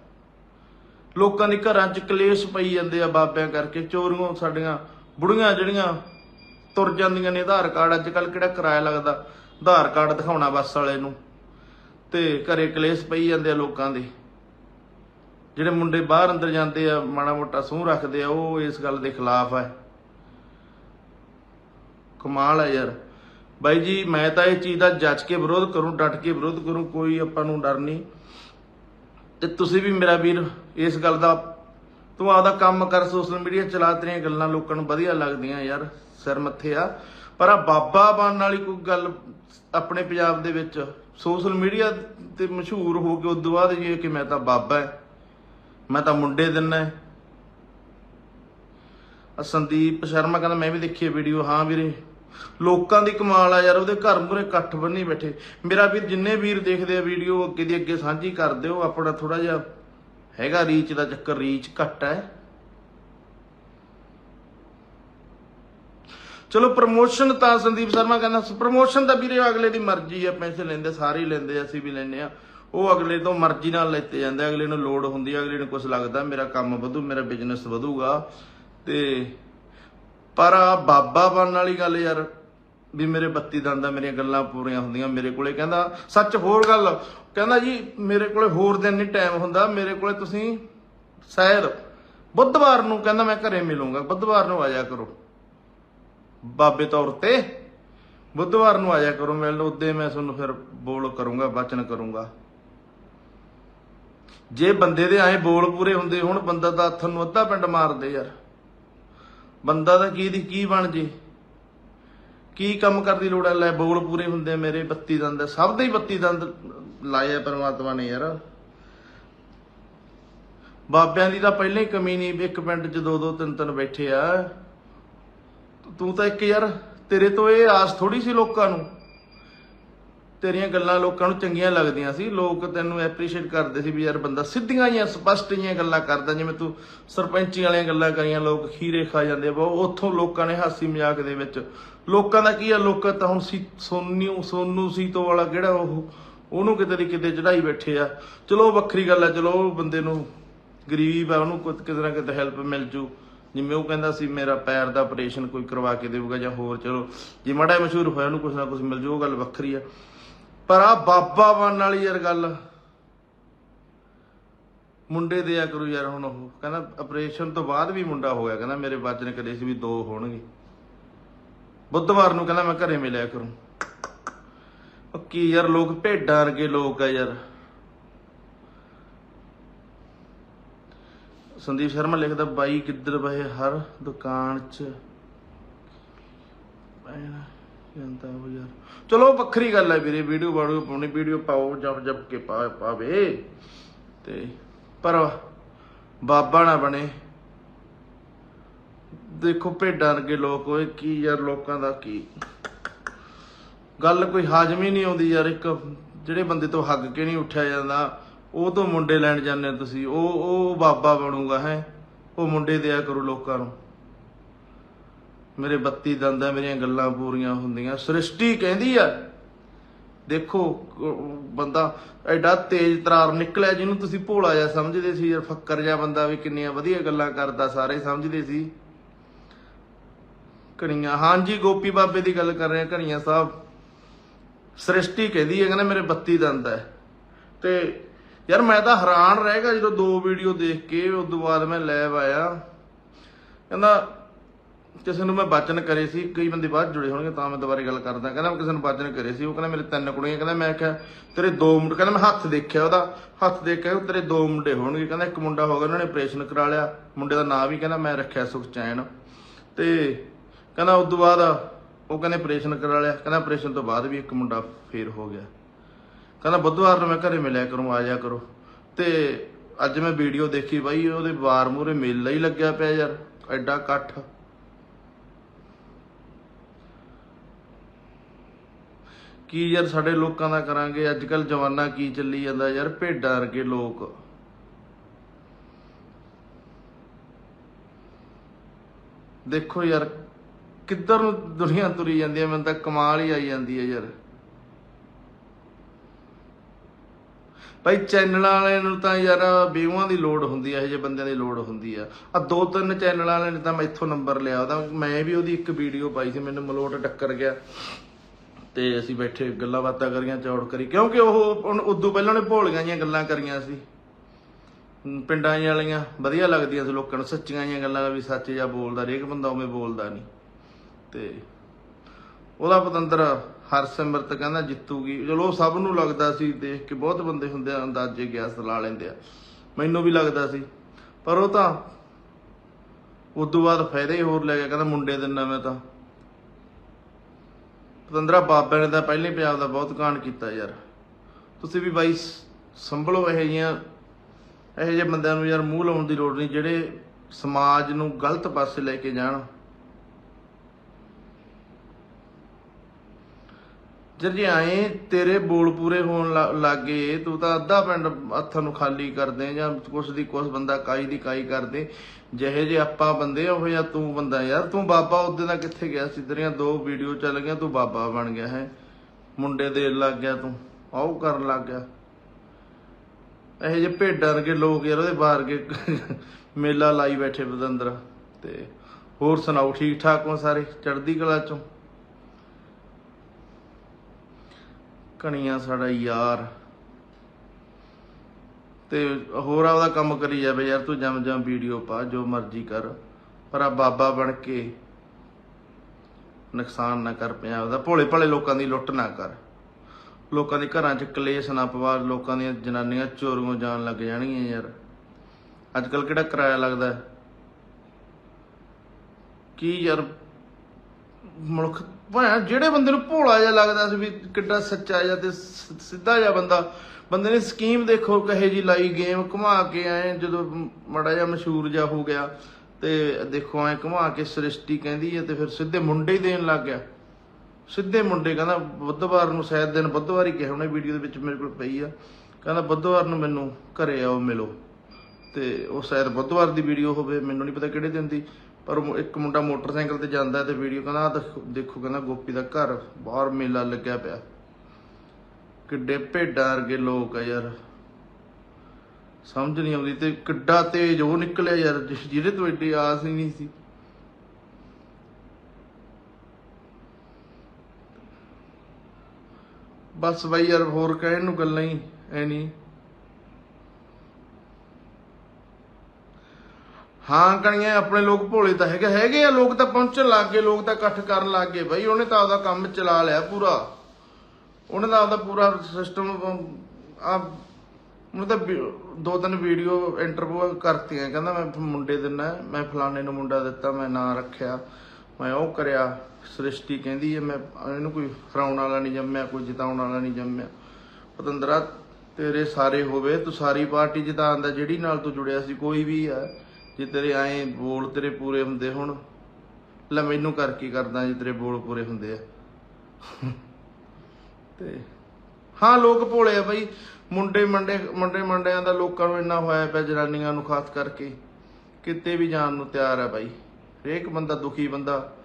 ਲੋਕਾਂ ਦੇ ਘਰਾਂ 'ਚ ਕਲੇਸ਼ ਪਈ ਜਾਂਦੇ ਆ ਬਾਬਿਆਂ ਕਰਕੇ, ਚੋਰੀਆਂ ਸਾਡੀਆਂ, ਬੁੜੀਆਂ ਜਿਹੜੀਆਂ ਤੁਰ ਜਾਂਦੀਆਂ ਨੇ, ਆਧਾਰ ਕਾਰਡ ਅੱਜ ਕੱਲ ਕਿਹੜਾ ਕਿਰਾਇਆ ਲੱਗਦਾ? ਆਧਾਰ ਕਾਰਡ ਦਿਖਾਉਣਾ ਬੱਸ ਵਾਲੇ ਨੂੰ। ਤੇ ਘਰੇ ਕਲੇਸ਼ ਪਈ ਜਾਂਦੇ ਆ ਲੋਕਾਂ ਦੇ। ਜਿਹੜੇ ਮੁੰਡੇ ਬਾਹਰ ਅੰਦਰ ਜਾਂਦੇ ਆ, ਮਾੜਾ ਮੋਟਾ ਸੂਹ ਰੱਖਦੇ ਆ, ਉਹ ਇਸ ਗੱਲ ਦੇ ਖਿਲਾਫ ਹੈ ਕਮਾਲ ਹੈ ਯਾਰ। ਬਾਈ ਜੀ, ਮੈਂ ਤਾਂ ਇਹ ਚੀਜ਼ ਦਾ ਜੱਜ ਕੇ ਵਿਰੋਧ ਕਰੂੰ, ਡਟ ਕੇ ਵਿਰੋਧ ਕਰੂੰ, ਕੋਈ ਆਪਾਂ ਨੂੰ ਡਰ ਨਹੀਂ। ਤੇ ਤੁਸੀਂ ਵੀ ਮੇਰਾ ਵੀਰ, ਇਸ ਗੱਲ ਦਾ ਤੂੰ ਆਪਦਾ ਕੰਮ ਕਰ ਸੋਸ਼ਲ ਮੀਡੀਆ ਚਲਾ ਤੇਰੀਆਂ ਗੱਲਾਂ, ਲੋਕਾਂ ਨੂੰ ਵਧੀਆ ਲੱਗਦੀਆਂ ਯਾਰ, ਸਿਰ ਮੱਥੇ ਆ। ਪਰ ਆ ਬਾਬਾ ਬਣਨ ਵਾਲੀ ਕੋਈ ਗੱਲ ਆਪਣੇ ਪੰਜਾਬ ਦੇ ਵਿੱਚ ਸੋਸ਼ਲ ਮੀਡੀਆ ਤੇ ਮਸ਼ਹੂਰ ਹੋ ਕੇ ਉਦੋਂ ਬਾਅਦ ਇਹ ਕਿ ਮੈਂ ਤਾਂ ਬਾਬਾ ਹੈ। ਮੈਂ ਤਾਂ ਮੁੰਡੇ ਦਿੰਨਾ ਹੈ। ਸੰਦੀਪ ਸ਼ਰਮਾ ਕਹਿੰਦਾ, ਮੈਂ ਵੀ ਦੇਖੀ ਵੀਡੀਓ ਹਾਂ ਵੀਰੇ ਲੋਕਾਂ ਦੀ ਕਮਾਲ ਆ ਯਾਰ, ਉਹਦੇ ਘਰ ਮੂਰੇ ਇਕੱਠ ਬੰਨੀ ਬੈਠੇ। ਮੇਰਾ ਵੀਰ, ਜਿੰਨੇ ਵੀਰ ਦੇਖਦੇ ਆ ਵੀਡੀਓ ਅੱਗੇ ਦੀ ਅੱਗੇ ਸਾਂਝੀ ਕਰ ਦਿਓ ਆਪਣਾ ਥੋੜਾ ਜਿਹਾ ਹੈਗਾ ਰੀਚ ਦਾ ਚੱਕਰ ਰੀਚ ਘੱਟ ਹੈ ਚਲੋ ਪ੍ਰਮੋਸ਼ਨ ਤਾਂ ਸੰਦੀਪ ਸ਼ਰਮਾ ਕਹਿੰਦਾ ਪ੍ਰਮੋਸ਼ਨ ਤਾਂ ਵੀਰੇ ਅਗਲੇ ਦੀ ਮਰਜ਼ੀ ਆ, ਪੈਸੇ ਲੈਂਦੇ, ਸਾਰੇ ਲੈਂਦੇ, ਅਸੀਂ ਵੀ ਲੈਂਦੇ ਆ। ਉਹ ਅਗਲੇ ਤੋਂ ਮਰਜ਼ੀ ਨਾਲ ਲੈਤੇ ਜਾਂਦੇ ਅਗਲੇ ਨੂੰ ਲੋੜ ਹੁੰਦੀ ਆ, ਅਗਲੇ ਨੂੰ ਕੁਝ ਲੱਗਦਾ, ਮੇਰਾ ਕੰਮ ਵਧੂ, ਮੇਰਾ ਬਿਜ਼ਨਸ ਵਧੂਗਾ ਤੇ ਪਰ ਬਾਬਾ ਬਣਨ ਵਾਲੀ ਗੱਲ ਯਾਰ, ਵੀ ਮੇਰੇ ਬੱਤੀ ਦਾ ਮੇਰੀਆਂ ਗੱਲਾਂ ਪੂਰੀਆਂ ਹੁੰਦੀਆਂ ਮੇਰੇ ਕੋਲੇ। ਕਹਿੰਦਾ, ਸੱਚ ਹੋਰ ਗੱਲ, ਕਹਿੰਦਾ ਜੀ, ਮੇਰੇ ਕੋਲੇ ਹੋਰ ਦਿਨ ਨਹੀਂ ਟਾਈਮ ਹੁੰਦਾ, ਮੇਰੇ ਕੋਲੇ ਤੁਸੀਂ ਸ਼ਾਇਦ ਬੁੱਧਵਾਰ ਨੂੰ ਕਹਿੰਦਾ ਮੈਂ ਘਰੇ ਮਿਲੂੰਗਾ, ਬੁੱਧਵਾਰ ਨੂੰ ਆਇਆ ਕਰੋ। ਬਾਬੇ ਤੌਰ ਤੇ ਬੁੱਧਵਾਰ ਨੂੰ ਆਇਆ ਕਰੋ, ਮਿਲਣ ਉਦੋਂ ਮੈਂ ਤੁਹਾਨੂੰ ਫਿਰ ਬੋਲ ਕਰੂੰਗਾ ਬਚਨ ਕਰੂੰਗਾ। ਜੇ ਬੰਦੇ ਦੇ ਐ ਬੋਲ ਪੂਰੇ ਹੁੰਦੇ ਹੁਣ, ਬੰਦਾ ਤਾਂ ਹੱਥ ਨੂੰ ਅੱਧਾ ਪਿੰਡ ਮਾਰਦੇ ਯਾਰ। ਬੰਦਾ ਤਾਂ ਕੀ ਦੀ ਕੀ ਬਣ ਜੇ? ਕੀ ਕੰਮ ਕਰਦੀ ਲੋੜ ਐ ਲੈ, ਬੋਲ ਪੂਰੇ ਹੁੰਦੇ ਮੇਰੇ 32 ਦੰਦ। ਸਭ ਦੇ ਹੀ 32 ਦੰਦ ਲਾਇਆ ਆ ਪਰਮਾਤਮਾ ਨੇ ਯਾਰ। ਬਾਬਿਆਂ ਦੀ ਤਾਂ ਪਹਿਲਾਂ ਹੀ ਕਮੀ ਨਹੀਂ ਇੱਕ ਪਿੰਡ 'ਚ ਦੋ ਦੋ ਤਿੰਨ ਤਿੰਨ ਬੈਠੇ ਆ। ਤੂੰ ਤਾਂ ਇੱਕ ਯਾਰ, ਤੇਰੇ ਤੋਂ ਇਹ ਆਸ ਥੋੜੀ ਸੀ ਲੋਕਾਂ ਨੂੰ। ਤੇਰੀਆਂ ਗੱਲਾਂ ਲੋਕਾਂ ਨੂੰ ਚੰਗੀਆਂ ਲੱਗਦੀਆਂ ਸੀ। ਲੋਕ ਤੈਨੂੰ ਐਪਰੀਸ਼ੀਏਟ ਕਰਦੇ ਸੀ ਵੀ ਯਾਰ ਬੰਦਾ ਸਿੱਧੀਆਂ ਜਾਂ ਸਪਸ਼ਟ ਜਿਹੀਆਂ ਗੱਲਾਂ ਕਰਦਾ, ਜਿਵੇਂ ਤੂੰ ਸਰਪੰਚੀ ਵਾਲੀਆਂ ਗੱਲਾਂ ਕਰੀਆਂ, ਲੋਕ ਖੀਰੇ ਖਾ ਜਾਂਦੇ ਆ। ਉੱਥੋਂ ਲੋਕਾਂ ਨੇ ਹਾਸੀ ਮਜ਼ਾਕ ਦੇ ਵਿੱਚ। ਲੋਕਾਂ ਦਾ ਕੀ ਆ, ਲੋਕ ਤਾਂ ਹੁਣ ਸੀ ਸੋਨੂ ਸੋਨੂ ਸੀਤੋ ਵਾਲਾ ਕਿਹੜਾ ਉਹ? ਉਹਨੂੰ ਕਿਤੇ ਦੀ ਕਿਤੇ ਚੜਾਈ ਬੈਠੇ ਆ। ਚਲੋ ਉਹ ਵੱਖਰੀ ਗੱਲ ਆ, ਚਲੋ ਉਹ ਬੰਦੇ ਨੂੰ ਗਰੀਬ ਆ, ਉਹਨੂੰ ਕੁ- ਕਿਤੇ ਨਾ ਕਿਤੇ ਹੈਲਪ ਮਿਲ ਜੂ। ਜਿਵੇਂ ਉਹ ਕਹਿੰਦਾ ਸੀ, ਮੇਰਾ ਪੈਰ ਦਾ ਆਪਰੇਸ਼ਨ ਕੋਈ ਕਰਵਾ ਕੇ ਦੇਊਗਾ ਜਾਂ ਹੋਰ, ਚਲੋ ਜੇ ਮਾੜਾ ਮਸ਼ਹੂਰ ਹੋਇਆ, ਉਹਨੂੰ ਕੁਛ ਨਾ ਕੁਛ ਮਿਲ ਜੂ, ਉਹ ਗੱਲ ਵੱਖਰੀ ਆ। ਪਰ ਆ ਬਾਬਾ ਬਣਨ ਵਾਲੀ ਯਾਰ ਗੱਲ। ਮੁੰਡੇ ਦੇ ਆ ਕਰੂ ਯਾਰ ਹੁਣ ਉਹ। ਕਹਿੰਦਾ ਆਪਰੇਸ਼ਨ ਤੋਂ ਬਾਅਦ ਵੀ ਮੁੰਡਾ ਹੋਇਆ। ਕਹਿੰਦਾ ਮੇਰੇ ਵਜਨ ਕਰੇ ਸੀ ਵੀ ਦੋ ਹੋਣਗੇ। ਬੁੱਧਵਾਰ ਨੂੰ ਕਹਿੰਦਾ ਮੈਂ ਘਰੇ ਮਿਲਿਆ ਕਰੂੰ। ਉਹ ਕੀ ਯਾਰ ਲੋਕ ਭੇਡਾਂ ਵਰਗੇ ਲੋਕ ਆ ਯਾਰ। ਸੰਦੀਪ ਸ਼ਰਮਾ ਲਿਖਦਾ, ਬਾਈ ਕਿੱਧਰ ਬਏ ਹਰ ਦੁਕਾਨ 'ਚ। ਜਾਂਦਾ ਉਹ ਯਾਰ ਚਲੋ, ਵੱਖਰੀ ਗੱਲ ਹੈ ਵੀਰੇ, ਵੀਡੀਓ ਬਾੜੂ ਪਾਉਣੀ ਵੀਡੀਓ ਪਾਓ ਜਬ ਜਬ ਕੇ ਪਾ ਪਾਵੇ। ਤੇ ਪਰ ਬਾਬਾ ਨਾ ਬਣੇ। ਦੇਖੋ, ਭੇਡਾਂ ਵਰਗੇ ਲੋਕ, ਓਏ ਕੀ ਯਾਰ, ਲੋਕਾਂ ਦਾ ਕੀ? ਗੱਲ ਕੋਈ ਹਾਜ਼ਮ ਹੀ ਨਹੀਂ ਆਉਂਦੀ ਯਾਰ, ਇੱਕ ਜਿਹੜੇ ਬੰਦੇ ਤੋਂ ਹੱਗ ਕੇ ਨਹੀਂ ਉੱਠਿਆ ਜਾਂਦਾ, ਉਹ ਤੋਂ ਮੁੰਡੇ ਲੈਣ ਜਾਂਦੇ ਤੁਸੀਂ। ਉਹ ਉਹ ਬਾਬਾ ਬਣੂਗਾ, ਹੈ? ਉਹ ਮੁੰਡੇ ਦਿਆ ਕਰੋ ਲੋਕਾਂ ਨੂੰ। ਮੇਰੇ 32 ਦੰਦ ਆ, ਮੇਰੀਆਂ ਗੱਲਾਂ ਪੂਰੀਆਂ ਹੁੰਦੀਆਂ। ਸ੍ਰਿਸ਼ਟੀ ਕਹਿੰਦੀ ਆ, ਦੇਖੋ ਬੰਦਾ ਐਡਾ ਤੇਜ਼ ਤਰਾਰ ਨਿਕਲਿਆ ਜਿਹਨੂੰ ਤੁਸੀਂ ਭੋਲਾ ਜਿਹਾ ਸਮਝਦੇ ਸੀ ਯਾਰ ਫੱਕਰ ਜਿਹਾ ਬੰਦਾ ਵੀ ਕਿੰਨੀਆਂ ਵਧੀਆ ਗੱਲਾਂ ਕਰਦਾ, ਸਾਰੇ ਸਮਝਦੇ ਸੀ। ਕਣੀਆਂ ਹਾਂਜੀ ਗੋਪੀ ਬਾਬੇ ਦੀ ਗੱਲ ਕਰ ਰਹੇ ਆ ਕਣੀਆਂ ਸਾਹਿਬ। ਸ੍ਰਿਸ਼ਟੀ ਕਹਿੰਦੀ ਹੈ, ਕਹਿੰਦਾ ਮੇਰੇ 32 ਦੰਦ ਹੈ ਤੇ ਯਾਰ ਮੈਂ ਤਾਂ ਹੈਰਾਨ ਰਹਿ ਗਿਆ ਜਦੋਂ ਦੋ ਵੀਡੀਓ ਦੇਖ ਕੇ ਉਸ ਤੋਂ ਬਾਅਦ ਮੈਂ ਲੈਵ ਆਇਆ। ਕਹਿੰਦਾ ਕਿਸੇ ਨੂੰ ਮੈਂ ਬਚਨ ਕਰੇ ਸੀ, ਕਈ ਬੰਦੇ ਬਾਅਦ ਜੁੜੇ ਹੋਣਗੇ, ਤਾਂ ਮੈਂ ਦੁਬਾਰੇ ਗੱਲ ਕਰਦਾ। ਕਹਿੰਦਾ ਮੈਂ ਕਿਸੇ ਨੂੰ ਬਚਨ ਕਰੇ ਸੀ, ਉਹ ਕਹਿੰਦਾ ਮੇਰੇ ਤਿੰਨ ਕੁੜੀਆਂ, ਕਹਿੰਦਾ ਮੈਂ ਕਿਹਾ, ਤੇਰੇ ਦੋ ਮੁੰਡੇ, ਕਹਿੰਦਾ ਮੈਂ ਹੱਥ ਦੇਖਿਆ ਉਹਦਾ, ਹੱਥ ਦੇਖ ਕੇ ਤੇਰੇ ਦੋ ਮੁੰਡੇ ਹੋਣਗੇ। ਕਹਿੰਦਾ ਇੱਕ ਮੁੰਡਾ ਹੋ ਗਿਆ, ਉਹਨਾਂ ਨੇ ਆਪਰੇਸ਼ਨ ਕਰਾ ਲਿਆ, ਮੁੰਡੇ ਦਾ ਨਾਂ ਵੀ ਕਹਿੰਦਾ ਮੈਂ ਰੱਖਿਆ ਸੁਖਚੈਨ ਤੇ ਕਹਿੰਦਾ ਉਸ ਤੋਂ ਬਾਅਦ ਉਹ ਕਹਿੰਦੇ ਆਪਰੇਸ਼ਨ ਕਰਾ ਲਿਆ, ਕਹਿੰਦਾ ਆਪਰੇਸ਼ਨ ਤੋਂ ਬਾਅਦ ਵੀ ਇੱਕ ਮੁੰਡਾ ਫੇਰ ਹੋ ਗਿਆ। ਕਹਿੰਦਾ ਬੁੱਧਵਾਰ ਨੂੰ ਮੈਂ ਘਰੇ ਮਿਲਿਆ ਕਰੂੰ, ਆ ਜਾ ਕਰੋ। ਤੇ ਅੱਜ ਮੈਂ ਵੀਡੀਓ ਦੇਖੀ ਬਾਈ, ਉਹਦੇ ਵਾਰ ਮੂਰੇ ਮੇਲਾ ਹੀ ਲੱਗਿਆ ਪਿਆ ਯਾਰ, ਐਡਾ ਇਕੱਠ। ਕੀ ਯਾਰ ਸਾਡੇ ਲੋਕਾਂ ਦਾ ਕਰਾਂਗੇ? ਅੱਜ ਕੱਲ ਜਵਾਨਾ ਕੀ ਚੱਲੀ ਜਾਂਦਾ ਯਾਰ? ਭੇਡਾਂ ਵਰਗੇ ਲੋਕ। ਦੇਖੋ ਯਾਰ, ਕਿੱਧਰ ਨੂੰ ਦੁਨੀਆ ਤੁਰੀ ਜਾਂਦੀ ਹੈ? ਮੈਨੂੰ ਤਾਂ ਕਮਾਲ ਹੀ ਆਈ ਜਾਂਦੀ ਹੈ ਯਾਰ। ਭਾਈ, ਚੈਨਲਾਂ ਵਾਲਿਆਂ ਨੂੰ ਤਾਂ ਯਾਰ ਵਿਊਆਂ ਦੀ ਲੋੜ ਹੁੰਦੀ ਹੈ ਇਹ ਜਿਹੇ ਬੰਦਿਆਂ ਦੀ ਲੋੜ ਹੁੰਦੀ ਆ। ਆ ਦੋ ਤਿੰਨ ਚੈਨਲਾਂ ਵਾਲਿਆਂ ਨੇ ਤਾਂ ਮੈਥੋਂ ਨੰਬਰ ਲਿਆ ਉਹਦਾ। ਮੈਂ ਵੀ ਉਹਦੀ ਇੱਕ ਵੀਡੀਓ ਪਾਈ ਸੀ, ਮੈਨੂੰ ਮਲੋਟ ਟੱਕਰ ਗਿਆ। ਤੇ ਅਸੀਂ ਬੈਠੇ ਗੱਲਾਂ ਬਾਤਾਂ ਕਰੀਆਂ, ਚੌੜ ਕਰੀ। ਕਿਉਂਕਿ ਉਹ ਹੁਣ ਉਦੋਂ ਪਹਿਲਾਂ ਨੇ ਭੋਲੀਆਂ ਜੀਆਂ ਗੱਲਾਂ ਕਰੀਆਂ ਸੀ। ਪਿੰਡਾਂ ਵਾਲੀਆਂ, ਵਧੀਆ ਲੱਗਦੀਆਂ ਸੀ ਲੋਕਾਂ ਨੂੰ, ਸੱਚੀਆਂ ਜੀਆਂ ਗੱਲਾਂ ਵੀ ਸੱਚ ਜਿਹਾ ਬੋਲਦਾ ਰੇਕ ਬੰਦਾ ਉਵੇਂ ਬੋਲਦਾ ਨਹੀਂ। ਤੇ ਉਹਦਾ ਪਤੰਦਰ ਹਰਸਿਮਰਤ ਕਹਿੰਦਾ, ਜਿੱਤੂਗੀ। ਚਲੋ ਸਭ ਨੂੰ ਲੱਗਦਾ ਸੀ, ਦੇਖ ਕੇ ਬਹੁਤ ਬੰਦੇ ਹੁੰਦੇ ਆ, ਅੰਦਾਜ਼ੇ ਗਿਆਸ ਲਾ ਲੈਂਦੇ ਆ। ਮੈਨੂੰ ਵੀ ਲੱਗਦਾ ਸੀ। ਪਰ ਉਹ ਤਾਂ ਉਦੋਂ ਬਾਅਦ ਫਾਇਦਾ ਹੀ ਹੋਰ ਲੈ ਗਿਆ, ਕਹਿੰਦਾ ਮੁੰਡੇ ਦੇ ਮੈਂ ਤਾਂ। ਪਤੰਦਰਾ ਬਾਬਿਆਂ ਨੇ ਤਾਂ ਪਹਿਲੇ ਪੰਜਾਬ ਦਾ ਬਹੁਤ ਕਾਂਡ ਕੀਤਾ ਯਾਰ। ਤੁਸੀਂ ਵੀ ਬਾਈ ਸ- ਸੰਭਲੋ ਇਹ ਜੀਆਂ ਇਹੋ ਜਿਹੇ ਬੰਦਿਆਂ ਨੂੰ ਯਾਰ ਮੂੰਹ ਲਾਉਣ ਦੀ ਲੋੜ ਨਹੀਂ, ਜਿਹੜੇ ਸਮਾਜ ਨੂੰ ਗਲਤ ਪਾਸੇ ਲੈ ਕੇ ਜਾਣ। ਜਦ ਜੇ ਆਏ ਤੇਰੇ ਬੋਲ ਪੂਰੇ ਹੋਣ ਲ- ਲੱਗੇ, ਤੂੰ ਤਾਂ ਅੱਧਾ ਪਿੰਡ ਹੱਥਾਂ ਨੂੰ ਖਾਲੀ ਕਰਦੇ ਜਾਂ ਕੁਛ ਦੀ ਕੁਛ ਬੰਦਾ ਕਾਈ ਦੀ ਕਾਈ ਕਰਦੇ ਜਿਹੇ ਜੇ ਆਪਾਂ ਬੰਦੇ ਉਹ ਜਾਂ ਤੂੰ ਬੰਦਾ ਯਾਰ। ਤੂੰ ਬਾਬਾ ਉਹਦੇ ਦਾ ਕਿੱਥੇ ਗਿਆ ਸੀ? ਤੇਰੀਆਂ ਦੋ ਵੀਡੀਓ ਚੱਲ ਗਈਆਂ, ਤੂੰ ਬਾਬਾ ਬਣ ਗਿਆ, ਹੈ। ਮੁੰਡੇ ਦੇ ਲੱਗ ਗਿਆ ਤੂੰ। ਆਉ ਕਰਨ ਲੱਗ ਗਿਆ। ਇਹ ਜੇ ਭੇਡਾਂ ਵਰਗੇ ਲੋਕ ਯਾਰ, ਉਹਦੇ ਬਾਹਰ ਕੇ [LAUGHS] ਮੇਲਾ ਲਾਈ ਬੈਠੇ ਬਦੰਦਰ ਤੇ ਹੋਰ ਸੁਣਾਓ ਠੀਕ ਠਾਕ ਹੋ ਸਾਰੇ? ਚੜ੍ਹਦੀ ਕਲਾ ਚੋਂ? ਕਣੀਆਂ ਸਾਡਾ ਯਾਰ। ਤੇ ਹੋਰ ਆਪਦਾ ਕੰਮ ਕਰੀ ਜਾਵੇ ਯਾਰ, ਤੂੰ ਜਮ ਜਮ ਵੀਡੀਓ ਪਾ, ਜੋ ਮਰਜ਼ੀ ਕਰ। ਪਰ ਆ ਬਾਬਾ ਬਣ ਕੇ ਨੁਕਸਾਨ ਨਾ ਕਰ ਪੰਜਾਬ ਦਾ ਭੋਲੇ ਭਾਲੇ ਲੋਕਾਂ ਦੀ ਲੁੱਟ ਨਾ ਕਰ। ਲੋਕਾਂ ਦੇ ਘਰਾਂ 'ਚ ਕਲੇਸ਼ ਨਾ ਪਵਾ, ਲੋਕਾਂ ਦੀਆਂ ਜਨਾਨੀਆਂ ਚੋਰੀਆਂ ਜਾਣ ਲੱਗ ਜਾਣਗੀਆਂ ਯਾਰ। ਅੱਜ ਕੱਲ ਕਿਹੜਾ ਕਿਰਾਇਆ ਲੱਗਦਾ? ਕੀ ਯਾਰ ਮਨੁੱਖ ਭਾਂ ਜਿਹੜੇ ਬੰਦੇ ਨੂੰ ਭੋਲਾ ਜਿਹਾ ਲੱਗਦਾ ਸੀ ਵੀ ਕਿੱਡਾ ਸੱਚਾ ਜਿਹਾ ਤੇ ਸ- ਸਿੱਧਾ ਜਿਹਾ ਬੰਦਾ, ਬੰਦੇ ਨੇ ਸਕੀਮ ਦੇਖੋ, ਕਹੇ ਜੀ ਲਾਈ ਗੇਮ ਘੁਮਾ ਕੇ ਆਏ, ਜਦੋਂ ਮੜਾ ਜਿਹਾ ਮਸ਼ਹੂਰ ਜਿਹਾ ਹੋ ਗਿਆ, ਤੇ ਦੇਖੋ ਐ ਘੁਮਾ ਕੇ ਸ੍ਰਿਸ਼ਟੀ ਕਹਿੰਦੀ ਹੈ ਤੇ ਫਿਰ ਸਿੱਧੇ ਮੁੰਡੇ ਹੀ ਦੇਣ ਲੱਗ ਗਿਆ। ਸਿੱਧੇ ਮੁੰਡੇ ਕਹਿੰਦਾ, ਬੁੱਧਵਾਰ ਨੂੰ ਸ਼ਾਇਦ ਦਿਨ ਬੁੱਧਵਾਰ ਹੀ ਕਿਹਾ ਉਹਨੇ ਵੀਡੀਓ ਦੇ ਵਿੱਚ ਮੇਰੇ ਕੋਲ ਪਈ ਆ। ਕਹਿੰਦਾ, ਬੁੱਧਵਾਰ ਨੂੰ ਮੈਨੂੰ ਘਰੇ ਆਓ, ਮਿਲੋ। ਤੇ ਉਹ ਸ਼ਾਇਦ ਬੁੱਧਵਾਰ ਦੀ ਵੀਡੀਓ ਹੋਵੇ, ਮੈਨੂੰ ਨਹੀਂ ਪਤਾ ਕਿਹੜੇ ਦਿਨ ਦੀ। ਪਰ ਇੱਕ ਮੁੰਡਾ ਮੋਟਰਸਾਈਕਲ ਤੇ ਜਾਂਦਾ ਤੇ ਵੀਡੀਓ ਕਹਿੰਦਾ, ਆਹ ਦੇਖੋ- ਕਹਿੰਦਾ ਗੋਪੀ ਦਾ ਘਰ, ਬਾਹਰ ਮੇਲਾ ਲੱਗਿਆ ਪਿਆ। ਕਿੱਡੇ ਭੇਡਾਂ ਵਰਗੇ ਲੋਕ ਆ ਯਾਰ। ਸਮਝ ਨਹੀਂ ਆਉਂਦੀ ਤੇ ਕਿੱਡਾ ਤੇਜ ਉਹ ਨਿਕਲਿਆ ਯਾਰ ਜਿਹਦੇ ਤੋਂ ਐਡੀ ਆਸ ਹੀ ਨਹੀਂ ਸੀ। ਬਸ ਬਾਈ ਯਾਰ, ਹੋਰ ਕਹਿਣ ਨੂੰ ਗੱਲਾਂ ਹੀ ਐ ਨਹੀਂ। ਹਾਂ ਕਣੀਆਂ ਆਪਣੇ ਲੋਕ ਭੋਲੇ ਤਾਂ ਹੈਗੇ ਹੈਗੇ ਆ, ਲੋਕ ਤਾਂ ਪਹੁੰਚਣ ਲੱਗ ਗਏ, ਲੋਕ ਤਾਂ ਇਕੱਠ ਕਰਨ ਲੱਗ ਗਏ। ਬਈ ਉਹਨੇ ਤਾਂ ਆਪਦਾ ਕੰਮ ਚਲਾ ਲਿਆ ਪੂਰਾ। ਉਹਨੇ ਤਾਂ ਆਪਦਾ ਪੂਰਾ ਸਿਸਟਮ ਆ ਉਹਨੇ ਤਾਂ ਦੋ ਤਿੰਨ ਵੀਡੀਓ ਇੰਟਰਵਿਊ ਕਰਤੀਆਂ। ਕਹਿੰਦਾ ਮੈਂ ਮੁੰਡੇ ਦਿੰਨਾ ਮੈਂ ਫਲਾਣੇ ਨੂੰ ਮੁੰਡਾ ਦਿੱਤਾ, ਮੈਂ ਨਾਂ ਰੱਖਿਆ, ਮੈਂ ਉਹ ਕਰਿਆ। ਸ੍ਰਿਸ਼ਟੀ ਕਹਿੰਦੀ ਹੈ, ਮੈਂ ਇਹਨੂੰ ਕੋਈ ਹਰਾਉਣ ਵਾਲਾ ਨਹੀਂ ਜੰਮਿਆ, ਕੋਈ ਜਿਤਾਉਣ ਵਾਲਾ ਨਹੀਂ ਜੰਮਿਆ। ਪਤੰਦਰਾ, ਤੇਰੇ ਸਾਰੇ ਹੋਵੇ, ਤੂੰ ਸਾਰੀ ਪਾਰਟੀ ਜਿਤਾਉਂਦਾ ਜਿਹੜੀ ਨਾਲ ਤੂੰ ਜੁੜਿਆ ਸੀ, ਕੋਈ ਵੀ ਆ ਜੇ ਤੇਰੇ ਐਂ ਬੋਲ ਤੇਰੇ ਪੂਰੇ ਹੁੰਦੇ ਹੁਣ। ਲੈ ਮੈਨੂੰ ਕਰ ਕਰਦਾ ਜੇ ਤੇਰੇ ਬੋਲ ਪੂਰੇ ਹੁੰਦੇ ਆ? ਤੇ ਹਾਂ, ਲੋਕ ਭੋਲੇ ਆ ਬਈ। ਮੁੰਡੇ ਮੰਡੇ, ਮੁੰਡੇ ਮੰਡਿਆਂ ਦਾ ਲੋਕਾਂ ਨੂੰ ਇੰਨਾ ਹੋਇਆ ਪਿਆ, ਜਨਾਨੀਆਂ ਨੂੰ ਖਾਸ ਕਰਕੇ। ਕਿਤੇ ਵੀ ਜਾਣ ਨੂੰ ਤਿਆਰ ਆ ਬਾਈ। ਹਰੇਕ ਬੰਦਾ ਦੁਖੀ ਬੰਦਾ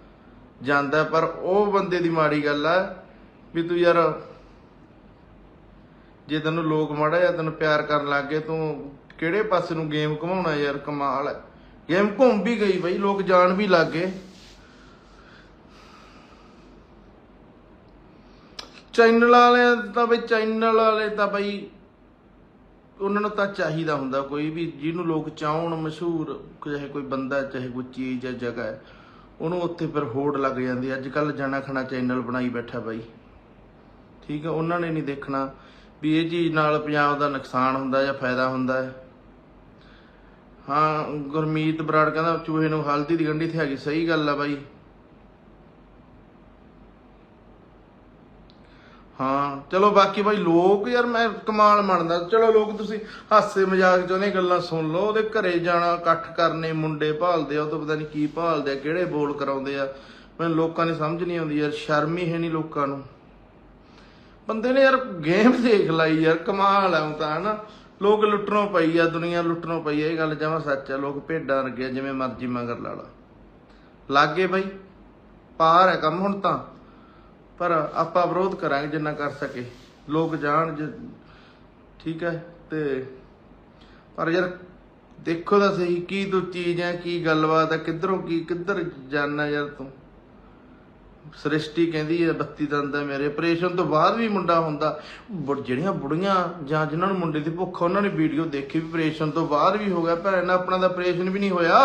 ਜਾਂਦਾ, ਪਰ ਉਹ ਬੰਦੇ ਦੀ ਮਾੜੀ ਗੱਲ ਆ ਵੀ ਤੂੰ ਯਾਰ, ਜੇ ਤੈਨੂੰ ਲੋਕ ਮਾੜਾ ਜਾਂ ਤੈਨੂੰ ਪਿਆਰ ਕਰਨ ਲੱਗ ਗਏ, ਤੂੰ ਕਿਹੜੇ ਪਾਸੇ ਨੂੰ ਗੇਮ ਘਮਾਉਣਾ ਯਾਰ ਕਮਾਲ ਹੈ। ਗੇਮ ਘੁੰਮ ਵੀ ਗਈ ਬਈ, ਲੋਕ ਜਾਣ ਵੀ ਲੱਗ ਗਏ। ਚੈਨਲ ਵਾਲਿਆਂ ਤਾਂ ਬਈ, ਚੈਨਲ ਵਾਲੇ ਤਾਂ ਬਈ ਉਹਨਾਂ ਨੂੰ ਤਾਂ ਚਾਹੀਦਾ ਹੁੰਦਾ ਕੋਈ ਵੀ, ਜਿਹਨੂੰ ਲੋਕ ਚਾਹਣ ਮਸ਼ਹੂਰ, ਚਾਹੇ ਕੋਈ ਬੰਦਾ, ਚਾਹੇ ਕੋਈ ਚੀਜ਼ ਜਾਂ ਜਗ੍ਹਾ ਹੈ, ਉਹਨੂੰ ਉੱਥੇ ਫਿਰ ਹੋੜ ਲੱਗ ਜਾਂਦੀ ਅੱਜ ਕੱਲ ਜਣਾ ਖਣਾ ਚੈਨਲ ਬਣਾਈ ਬੈਠਾ ਬਾਈ। ਠੀਕ ਹੈ, ਉਹਨਾਂ ਨੇ ਨਹੀਂ ਦੇਖਣਾ ਵੀ ਇਹ ਚੀਜ਼ ਨਾਲ ਪੰਜਾਬ ਦਾ ਨੁਕਸਾਨ ਹੁੰਦਾ ਜਾਂ ਫਾਇਦਾ ਹੁੰਦਾ ਹੈ। ਹਾਂ, ਗੁਰਮੀਤ ਬਰਾੜ ਕਹਿੰਦਾ, ਚੂਹੇ ਨੂੰ ਹਲਦੀ ਦੀ ਗੰਢੀ ਤੇ ਹੈਗੀ, ਸਹੀ ਗੱਲ ਆ ਬਾਈ। ਹਾਂ, ਚਲੋ ਬਾਕੀ ਬਾਈ ਲੋਕ ਯਾਰ, ਮੈਂ ਕਮਾਲ ਮੰਨਦਾ। ਚਲੋ ਲੋਕ, ਤੁਸੀਂ ਹਾਸੇ ਮਜ਼ਾਕ ਚ ਉਹਨੇ ਗੱਲਾਂ ਸੁਣ ਲਓ, ਉਹਦੇ ਘਰੇ ਜਾਣਾ, ਇਕੱਠ ਕਰਨੇ, ਮੁੰਡੇ ਭਾਲਦੇ ਆ, ਉਹ ਤੋਂ ਪਤਾ ਨਹੀਂ ਕੀ ਭਾਲਦੇ ਆ, ਕਿਹੜੇ ਬੋਲ ਕਰਾਉਂਦੇ ਆ। ਮੈਨੂੰ ਲੋਕਾਂ ਨੇ ਸਮਝ ਨਹੀਂ ਆਉਂਦੀ ਯਾਰ, ਸ਼ਰਮ ਹੀ ਹੈ ਨਹੀਂ ਲੋਕਾਂ ਨੂੰ। ਬੰਦੇ ਨੇ ਯਾਰ ਗੇਮ ਦੇਖ ਲਈ ਯਾਰ, ਕਮਾਲ ਆ ਊਂ ਤਾਂ, ਹਨਾ। ਲੋਕ ਲੁੱਟਣੋਂ ਪਈ ਆ, ਦੁਨੀਆ ਲੁੱਟਣੋਂ ਪਈ ਆ, ਇਹ ਗੱਲ ਜਮਾਂ ਸੱਚ ਆ, ਲੋਕ ਭੇਡਾਂ ਵਰਗੇ ਜਿਵੇਂ ਮਰਜ਼ੀ ਮਗਰ ਲਾ ਲਾ। ਲਾਗੇ ਬਾਈ, ਪਾਰ ਹੈ ਕੰਮ ਹੁਣ ਤਾਂ, ਪਰ ਆਪਾਂ ਵਿਰੋਧ ਕਰਾਂਗੇ ਜਿੰਨਾ ਕਰ ਸਕੇ। ਲੋਕ ਜਾਣ ਜ- ਠੀਕ ਹੈ, ਤੇ ਪਰ ਯਾਰ ਦੇਖੋ ਤਾਂ ਸਹੀ, ਕੀ ਤੂੰ ਚੀਜ਼ ਹੈ, ਕੀ ਗੱਲਬਾਤ ਹੈ, ਕਿੱਧਰੋਂ ਕੀ, ਕਿੱਧਰ ਜਾਣਾ ਯਾਰ ਤੂੰ? ਸ੍ਰਿਸ਼ਟੀ ਕਹਿੰਦੀ ਹੈ 32 ਦੰਦ ਹੈ ਮੇਰੇ। ਆਪਰੇਸ਼ਨ ਤੋਂ ਬਾਅਦ ਵੀ ਮੁੰਡਾ ਹੁੰਦਾ। ਜਿਹੜੀਆਂ ਬੁੜੀਆਂ ਜਾਂ ਜਿਨ੍ਹਾਂ ਨੂੰ ਮੁੰਡੇ ਦੀ ਭੁੱਖ ਉਹਨਾਂ ਨੇ ਵੀਡੀਓ ਦੇਖੀ ਵੀ ਆਪਰੇਸ਼ਨ ਤੋਂ ਬਾਅਦ ਵੀ ਹੋ ਗਿਆ। ਭੈਣ ਆਪਣਾ ਦਾ ਆਪਰੇਸ਼ਨ ਵੀ ਨਹੀਂ ਹੋਇਆ।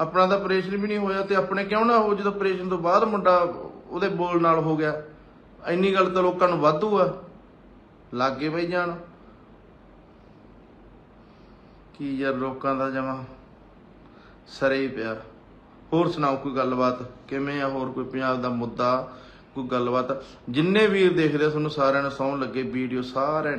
ਆਪਣਾ ਦਾ ਆਪਰੇਸ਼ਨ ਵੀ ਨਹੀਂ ਹੋਇਆ ਤੇ ਆਪਣੇ ਕਿਉਂ ਨਾ ਹੋ, ਜਦੋਂ ਆਪਰੇਸ਼ਨ ਤੋਂ ਬਾਅਦ ਮੁੰਡਾ ਉਹਦੇ ਬੋਲ ਨਾਲ ਹੋ ਗਿਆ। ਇੰਨੀ ਗੱਲ ਤਾਂ ਲੋਕਾਂ ਨੂੰ ਵਾਧੂ ਆ। ਲਾਗੇ ਬਈ ਜਾਣ। ਕੀ ਯਾਰ ਲੋਕਾਂ ਦਾ ਜਮਾ। ਸਰੇ ਹੀ ਪਿਆ ਹੋਰ ਸੁਣਾਓ ਕੋਈ ਗੱਲਬਾਤ? ਕਿਵੇਂ ਆ? ਹੋਰ ਕੋਈ ਪੰਜਾਬ ਦਾ ਮੁੱਦਾ? ਕੋਈ ਗੱਲਬਾਤ? ਜਿੰਨੇ ਵੀਰ ਦੇਖਦੇ ਤੁਹਾਨੂੰ ਸਾਰਿਆਂ ਨੂੰ ਸੌਣ ਲੱਗੇ ਵੀਡੀਓ, ਸਾਰਿਆਂ